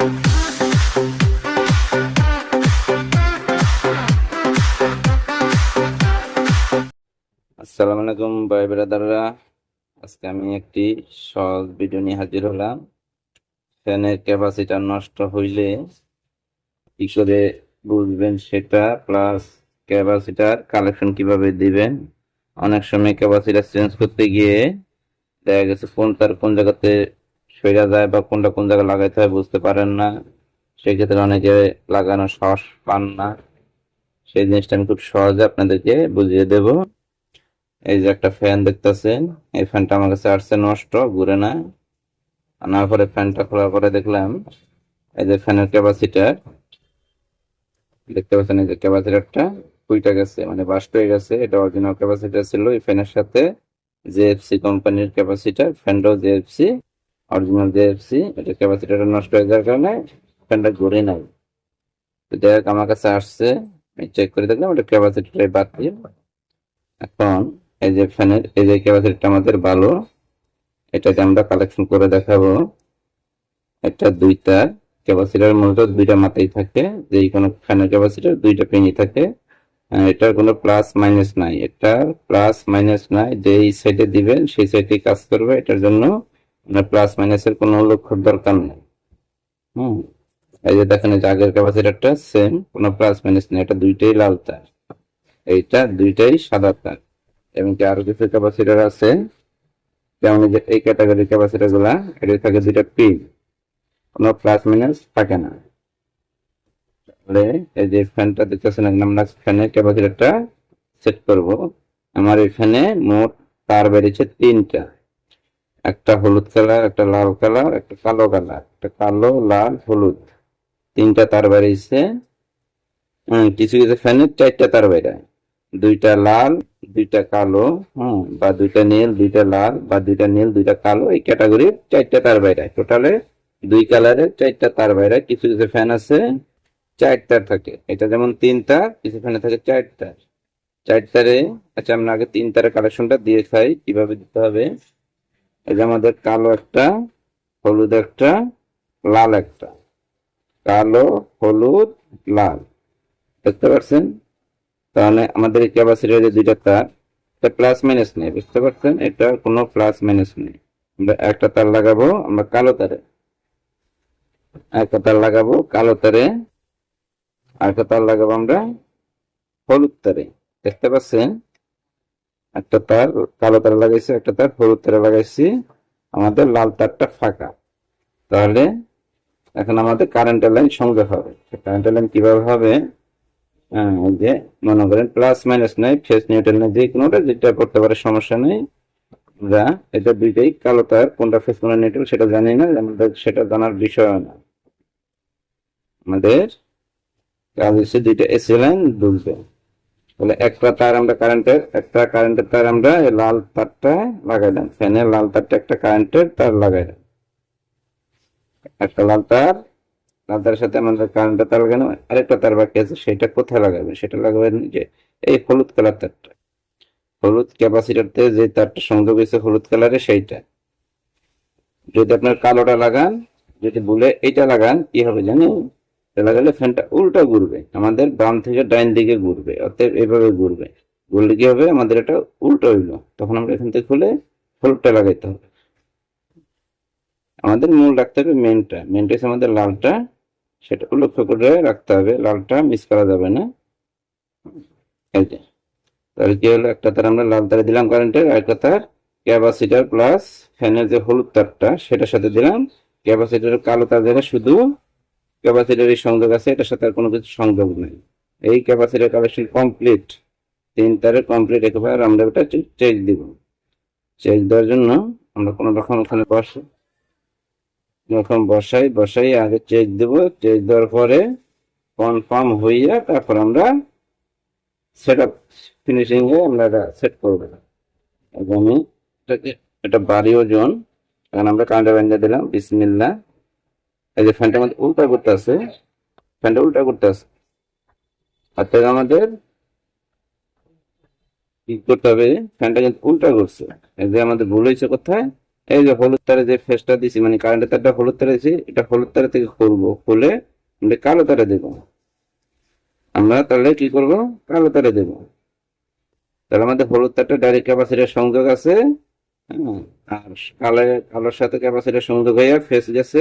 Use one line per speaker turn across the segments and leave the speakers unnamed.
আসসালামু আলাইকুম, ভাই ব্রাদাররা। আজকে আমি একটি সহজ ভিডিও নিয়ে হাজির হলাম। ফ্যানের ক্যাপাসিটার নষ্ট হইলে কি করে বুঝবেন সেটা, প্লাস ক্যাপাসিটার কালেকশন কীভাবে দিবেন? অনেক সময় ক্যাপাসিটার চেঞ্জ করতে গিয়ে দেখা গেছে কোন তার কোন জায়গাতে সইরা যায় বা কোনটা কোন জায়গায় লাগাইতে হয় বুঝতে পারেন না। সেক্ষেত্রে অনেকে লাগানো সাহস পান না। সেই জিনিসটা আমি খুব সহজে আপনাদেরকে বুঝিয়ে দেবো। এই যে একটা ফ্যান দেখতেছেন, এই ফ্যানটা আমার কাছে আসছে নষ্ট, ঘুরে না। আনার পরে ফ্যানটা খোলার পরে দেখলাম, এই যে ফ্যানের ক্যাপাসিটার, দেখতে পাচ্ছেন এই যে ক্যাপাসিটারটা কুইটা গেছে মানে বাস্ট হয়ে গেছে। এটা অরিজিনাল ক্যাপাসিটার ছিল এই ফ্যানের সাথে। জেএফসি কোম্পানির ক্যাপাসিটার, ফ্যানটাও জেএফসি অরিজিনাল জেএফসি এটা ক্যাপাসিটারটা নষ্ট হয়ে যাওয়ার কারণে ফ্যানটা ঘুরে নাই। তো হোক, আমার কাছে আসছে, আমি চেক করে দেখলাম এটা ক্যাপাসিটারটাই বাতিল এখন এই যে ফ্যানের এই যে ক্যাপাসিটিটা আমাদের ভালো, এটাকে আমরা কালেকশন করে দেখাবো। এটা দুইটা ক্যাপাসিটার মূলত দুইটা মাথায় থাকে যে কোনো ফ্যানের ক্যাপাসিটার দুইটা পেনি থাকে। এটার কোনো প্লাস মাইনাস নাই। এটার প্লাস মাইনাস নাই, যেই সাইডে দিবেন, সেই সাইডে কাজ করবে, এটার জন্য আপনার প্লাস মাইনাসের কোনো লক্ষ্য দরকার নেই। হুম? এই যে দেখেন যে আগের ক্যাপাসিটারটা সেম কোনো প্লাস মাইনাস নেই। এটা দুইটাই লাল তার। এইটা দুইটাই সাদা তার। এবং কি আরও কিছু ক্যাপাসিটার আছে? যেমন যে এই ক্যাটাগরির ক্যাপাসিটারগুলা এটা থাকে দুইটা পিন কোনো প্লাস মাইনাস থাকে না। তাহলে এই যে ফ্যানটা দেখতেছেন, এখন আমরা ফ্যানের ক্যাপাসিটারটা সেট করব। আমার ফ্যানে মোট তার বেরিয়েছে তিনটা। একটা হলুদ কালার একটা লাল কালার একটা কালো কালার। একটা কালো লাল হলুদ। তিনটা তার হম, কিছু কিছু ফ্যানের চারটা তার বেরায় দুইটা লাল দুইটা কালো হম বা দুইটা নীল দুইটা লাল বা দুইটা নীল দুইটা কালো এই ক্যাটাগরির চারটা তার বাইরে। টোটালে দুই কালারের চারটা তার বাইরে। কিছু কিছু ফ্যান আছে চার তার থাকে। এটা যেমন তিন তার কিছু ফ্যানে থাকে চার তার। চার তারে আচ্ছা আমরা আগে তিন তারের কালেকশনটা দিয়ে খাই কীভাবে দিতে হবে। এই যে আমাদের কালো একটা, হলুদ একটা, লাল একটা। কালো, হলুদ, লাল। দেখতে পাচ্ছেন তাহলে আমাদের ক্যাপাসিটির যে দুইটা তার। এটা প্লাস মাইনাস নেই, বুঝতে পারছেন? এটা কোনো প্লাস মাইনাস নেই। আমরা একটা তার লাগাবো, আমরা কালো তারে। একটা তার লাগাবো, কালো তারে। একটা তার লাগাবো আমরা হলুদ তারে। দেখতে পাচ্ছেন? একটা তার, কালো তারে লাগাইছি, একটা তার, হলুদ তারে লাগাইছি। আমাদের লাল তারটা ফাঁকা। তাহলে এখন আমাদের কারেন্টের লাইন সংযোগ হবে। কারেন্টের লাইন কীভাবে হবে? হ্যাঁ যে মনে করেন প্লাস মাইনাস নাই ফেস নিউট্রাল নাই, যে কোনোটা যেটা করতে পারে সমস্যা নেই। আমরা এটা দুইটাই কালো তার, কোনটা ফেস কোনটা নিউট্রাল সেটা জানি না, আমাদের সেটা জানার বিষয় না। আমাদের কাজ হচ্ছে দুইটা এসি লাইন দুলবে তাহলে একটা তার আমরা কারেন্টের একটা কারেন্টের তার আমরা এই লাল তারটা লাগাই দেন। ফ্যানের লাল তারটা একটা কারেন্টের তার লাগাই দেন। একটা লাল তার, লাল তারের সাথে আমাদের কারেন্টের তার লাগানো আরেকটা তার বাকি আছে, সেটা কোথায় লাগাবেন? সেটা লাগাবেন যে এই হলুদ কালার তারটা। হলুদ ক্যাপাসিটারতে যে তারটা সংযোগ হয়েছে হলুদ কালারে, সেইটা। যদি আপনার কালোটা লাগান, যদি বলে এইটা লাগান, কি হবে জানেন? এটা লাগালে ফ্যানটা উল্টা ঘুরবে। আমাদের বাম থেকে ডাইন দিকে ঘুরবে, অতএব এভাবে ঘুরবে। ঘুরলে কি হবে? আমাদের এটা উল্টো হইল। তখন আমরা এখান থেকে খুলে হলুদটা লাগাইতে হবে। আমাদের মূল রাখতে হবে মেনটা মেনটা আমাদের লালটা। সেটা লক্ষ্য করে রাখতে হবে। লালটা মিস করা যাবে না। এই যে। তাহলে কি হলো? একটা তার আমরা লাল তারে দিলাম কারেন্টের একটা তার ক্যাপাসিটার প্লাস ফ্যানের যে হলুদ তারটা, সেটার সাথে দিলাম। ক্যাপাসিটার কালো তার যেটা শুধু ক্যাপাসিটারের সংযোগ আছে, এটার সাথে আর কোনো কিছু সংযোগ নেই। এই ক্যাপাসিটার কালেকশন কমপ্লিট তিন তারের কমপ্লিট একেবারে আমরা ওটা চেক দিব। চেক দেওয়ার জন্য আমরা কোনো রকম ওখানে বসে, যখন বসাই বসাই, আগে চেক দেব। চেক দেওয়ার পরে কনফার্ম হইয়া তারপর আমরা সেট আপ ফিনিশিং এ আমরা এটা সেট করব। এবং এটাকে, এটা বাড়ি ওজন এখন আমরা কারেন্টে বেঁধে দিলাম বিসমিল্লা এই যে ফ্যানটা আমাদের উল্টা করতে আছে ফ্যানটা উল্টা করতে আছে। অর্থাৎ আমাদের কি করতে হবে? ফ্যানটা কিন্তু উল্টা করছে। এই যে আমাদের ভুল হয়েছে কোথায়? এই যে হলুদ তারে যে ফেসটা দিছি মানে কারেন্টের তারটা হলুদ তারে দিছি এটা হলুদ তারে থেকে খুলবো। খুলে আমরা কালো তারে দেব। আমরা তাহলে কি করব? কালো তারে দেব। তাহলে আমাদের হলুদ তারটা ডাইরেক্ট ক্যাপাসিটির সংযোগ আছে। হ্যাঁ, আর কালো কালোর সাথে ক্যাপাসিটির সংযোগ হয়ে ফেস গেছে।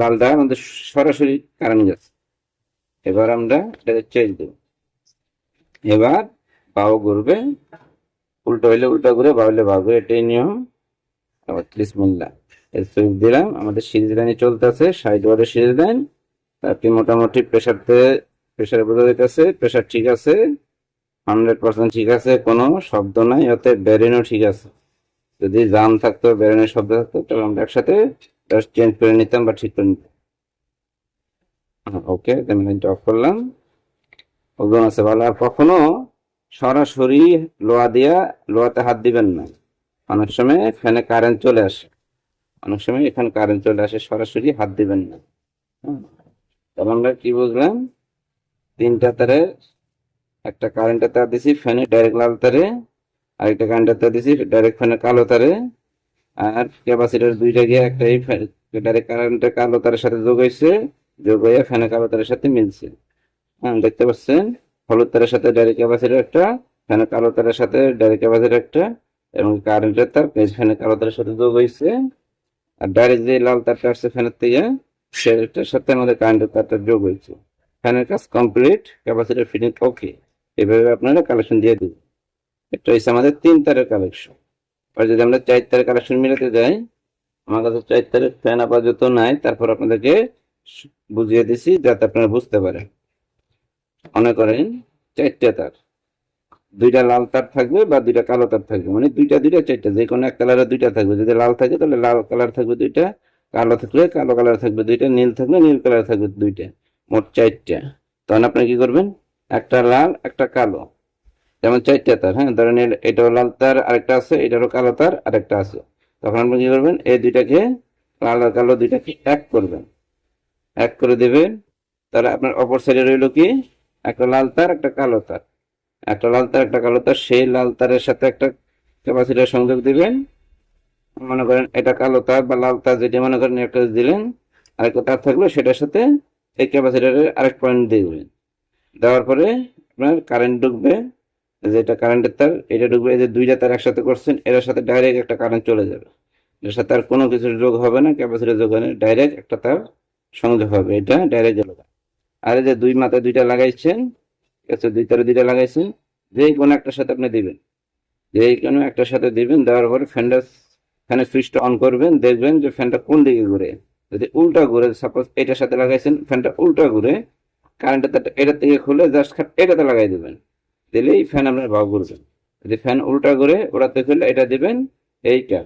লালটা আমাদের সরাসরি কারেন্ট গেছে এবার আমরা এটাকে চেঞ্জ দেব। এবার বাউ ঘুরবে, উল্টো হইলে উল্টো ঘুরে বা হইলে বা ঘুরে, এটাই নিয়ম। আবার ত্রিশ মিল্লা সুইচ দিলাম, আমাদের সিরিজ লাইনে চলতেছে ষাট ওয়ার্ডের সিরিজ লাইন। আপনি মোটামুটি প্রেশারতে প্রেশার বোঝা যাইতেছে প্রেশার ঠিক আছে হান্ড্রেড পার্সেন্ট ঠিক আছে, কোনো শব্দ নাই, অতএব ব্যারেনও ঠিক আছে। যদি জাম থাকতো ব্যারেনের শব্দ থাকতো, তাহলে আমরা একসাথে চেঞ্জ করে নিতাম বা ঠিক করে নিতাম ওকে আমি লাইনটা অফ করলাম। ওজন আছে ভালো। আর কখনো সরাসরি লোহা দিয়া, লোহাতে হাত দিবেন না। অনেক সময় ফ্যানে কারেন্ট চলে আসে। অনেক সময় এখানে কারেন্ট চলে আসে, সরাসরি হাত দিবেন না। তাহলে আমরা কি বুঝলাম? তিনটা তারে, একটা কারেন্টের তার দিছি, ফ্যানে ডাইরেক্ট লাল তারে, আরেকটা কারেন্টের তার দিছি ডাইরেক্ট ফ্যানে কালো তারে। আর ক্যাপাসিটার দুইটা গিয়ে একটা এই ডাইরেক্ট কারেন্টের কালো তারের সাথে যোগ হয়েছে, যোগ হয়ে ফ্যানে কালো তারের সাথে মিলছে। হ্যাঁ দেখতে পাচ্ছেন? হলুদ তারের সাথে ডাইরেক্ট ক্যাপাসিটার একটা ফ্যানে কালো তারের সাথে ডাইরেক্ট ক্যাপাসিটার একটা, এবং কারেন্টের তার পেজ ফ্যানে কালো তারের সাথে যোগ হয়েছে। আর ডাইরেক্ট যে লাল তারটা আসছে ফ্যানের থেকে, সেটার সাথে আমাদের কারেন্টের তারটা যোগ হয়েছে। ফ্যানের কাজ কমপ্লিট ক্যাপাসিটার ফিটিং ওকে এভাবে আপনারা কালেকশন দিয়ে দিবেন এটা হচ্ছে আমাদের তিন তারের কালেকশন আর যদি আমরা চার তারের কালেকশন মিলাতে যাই, আমার কাছে চার তারের ফ্যান আপাতত নাই, তারপর আপনাদেরকে বুঝিয়ে দিছি যাতে আপনারা বুঝতে পারেন। মনে করেন চারটা তার, দুইটা লাল তার থাকবে বা দুইটা কালো তার থাকবে। মানে দুইটা দুইটা চারটা, যে কোনো এক কালারের দুইটা থাকবে। যদি লাল থাকে তাহলে লাল কালার থাকবে দুইটা, কালো থাকলে কালো কালার থাকবে দুইটা, নীল থাকলে নীল কালার থাকবে দুইটা, মোট চারটা। তখন আপনি কি করবেন? একটা লাল, একটা কালো। যেমন চারটা তার হ্যাঁ? ধরেন এটাও লাল তার, আরেকটা আছে এটারও কালো তার, আরেকটা আছে। তখন আপনি কি করবেন? এই দুইটাকে, লাল আর কালো দুইটাকে এক করবেন। এক করে দেবেন। তাহলে আপনার অপর সাইডে রইল কি? একটা লাল তার, একটা কালো তার। একটা লাল তার, একটা কালো তার, সেই লাল তারের সাথে একটা ক্যাপাসিটার সংযোগ দিবেন। মনে করেন এটা কালো তার বা লাল তার যেটা মনে করেন, একটা দিলেন, আরেকটা তার থাকল, সেটার সাথে এই ক্যাপাসিটারের আরেক পয়েন্ট দিবেন। দেওয়ার পরে আপনার কারেন্ট ঢুকবে। যেটা কারেন্টের তার, এটা ঢুকবে, এই যে দুইটা তার একসাথে করছেন এটার সাথে ডাইরেক্ট একটা কারেন্ট চলে যাবে। এর সাথে আর কোনো কিছুর যোগ হবে না ক্যাপাসিটার যোগ হবে ডাইরেক্ট একটা তার সংযোগ হবে, এটা ডাইরেক্ট যাবে আর এই যে দুই মাথায় দুইটা লাগাইছেন দুই তারে দুইটা লাগাইছেন, যে কোনো একটার সাথে আপনি দিবেন। যে কোনো একটার সাথে দিবেন, দেওয়ার পরে ফ্যানটা ফ্যানের সুইচটা অন করবেন, দেখবেন যে ফ্যানটা কোন দিকে ঘুরে। যদি উল্টা ঘুরে সাপোজ এটার সাথে লাগাইছেন ফ্যানটা উল্টা ঘুরে কারেন্টের তারটা এটার থেকে খুলে জাস্ট এটাতে লাগাই দেবেন। দিলেই ফ্যান আপনার ভাব ঘুরবে যদি ফ্যান উল্টা ঘুরে ওটাতে খুলে এটা দেবেন, এইটা।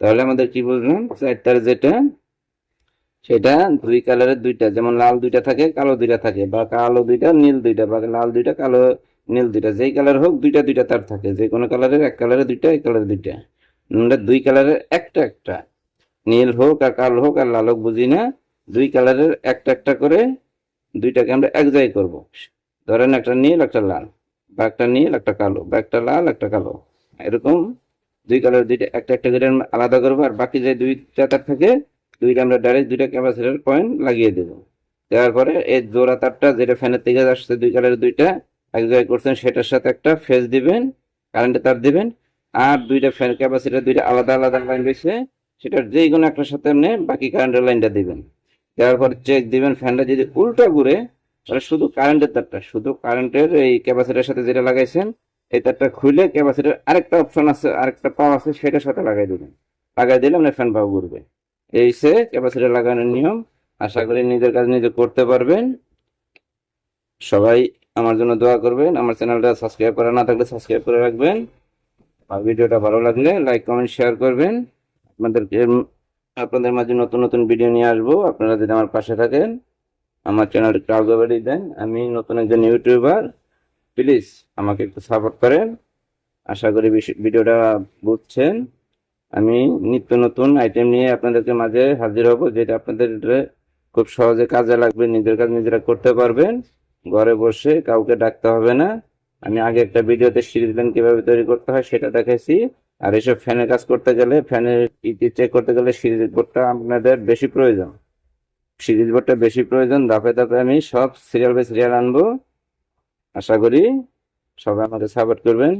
তাহলে আমাদের কি বুঝলাম চারটার যেটা, সেটা দুই কালারের দুইটা, যেমন লাল দুইটা থাকে, কালো দুইটা থাকে, বা কালো দুইটা, নীল দুইটা, বা লাল দুইটা, কালো, নীল দুইটা, যেই কালার হোক, দুইটা দুইটা তার থাকে। যে কোনো কালারের এক কালারের দুইটা, এক কালারের দুইটা। দুই কালারের একটা একটা, নীল হোক আর কালো হোক আর লাল হোক বুঝি না, দুই কালারের একটা একটা করে দুইটাকে আমরা এক জায়গায় করব। ধরেন একটা নীল, একটা লাল। বা একটা নীল একটা কালো, ব্যাগটা লাল, একটা কালো। এরকম দুই কালার, দুইটা, একটা একটা করে আলাদা করব, আর বাকি যে দুইটা তার থাকে, দুইটা আমরা ডাইরেক্ট দুইটা ক্যাপাসিটার পয়েন্ট লাগিয়ে দেবো। দেওয়ার পরে এই জোড়া তারটা যেটা ফ্যানের থেকে আসছে, দুই কালারের দুইটা, এক জায়গায় করছেন, সেটার সাথে একটা ফেজ দিবেন কারেন্টের তার দিবেন, আর দুইটা ফ্যান ক্যাপাসিটার দুইটা আলাদা আলাদা লাইন রয়েছে, সেটার যে কোনো একটার সাথে আপনি বাকি কারেন্টের লাইনটা দিবেন। দেওয়ার পর চেক দিবেন ফ্যানটা যদি উল্টা ঘুরে তাহলে শুধু কারেন্টের তারটা, শুধু কারেন্টের এই ক্যাপাসিটার সাথে যেটা লাগাইছেন, এই তারটা খুলে ক্যাপাসিটার আরেকটা অপশন আছে, আরেকটা পাও আছে, সেটার সাথে লাগাই দেবেন। লাগাই দিলে আপনার ফ্যান পাও ঘুরবে। এই সে ক্যাপাসিটার লাগানোর নিয়ম, আশা করি নিজের কাজ নিজে করতে পারবেন। সবাই আমার জন্য দোয়া করবেন। আমার চ্যানেলটা সাবস্ক্রাইব করা না থাকলে সাবস্ক্রাইব করে রাখবেন। আর ভিডিওটা ভালো লাগলে লাইক কমেন্ট শেয়ার করবেন। আপনাদেরকে, আপনাদের মাঝে নতুন নতুন ভিডিও নিয়ে আসব। আপনারা যদি আমার পাশে থাকেন আমার চ্যানেলটা একটু আগে বাড়িয়ে দেন। আমি নতুন একজন ইউটিউবার প্লিজ আমাকে একটু সাপোর্ট করেন। আশা করি ভিডিওটা বুঝছেন। আমি নিত্য নতুন আইটেম নিয়ে আপনাদেরকে মাঝে হাজির হব, যেটা আপনাদের খুব সহজে কাজে লাগবে, নিজের কাজ নিজেরা করতে পারবেন। ঘরে বসে কাউকে ডাকতে হবে না। আমি আগে একটা ভিডিওতে সিরিজ লাইন কীভাবে তৈরি করতে হয় সেটা দেখেছি আর এসব ফ্যানের কাজ করতে গেলে ফ্যানের ইটি চেক করতে গেলে সিরিজ বোর্ডটা আপনাদের বেশি প্রয়োজন। সিরিজ বোর্ডটা বেশি প্রয়োজন, ধাপে ধাপে আমি সব সিরিয়াল বাই সিরিয়াল আনব। আশা করি সবাই আমাকে সাপোর্ট করবেন।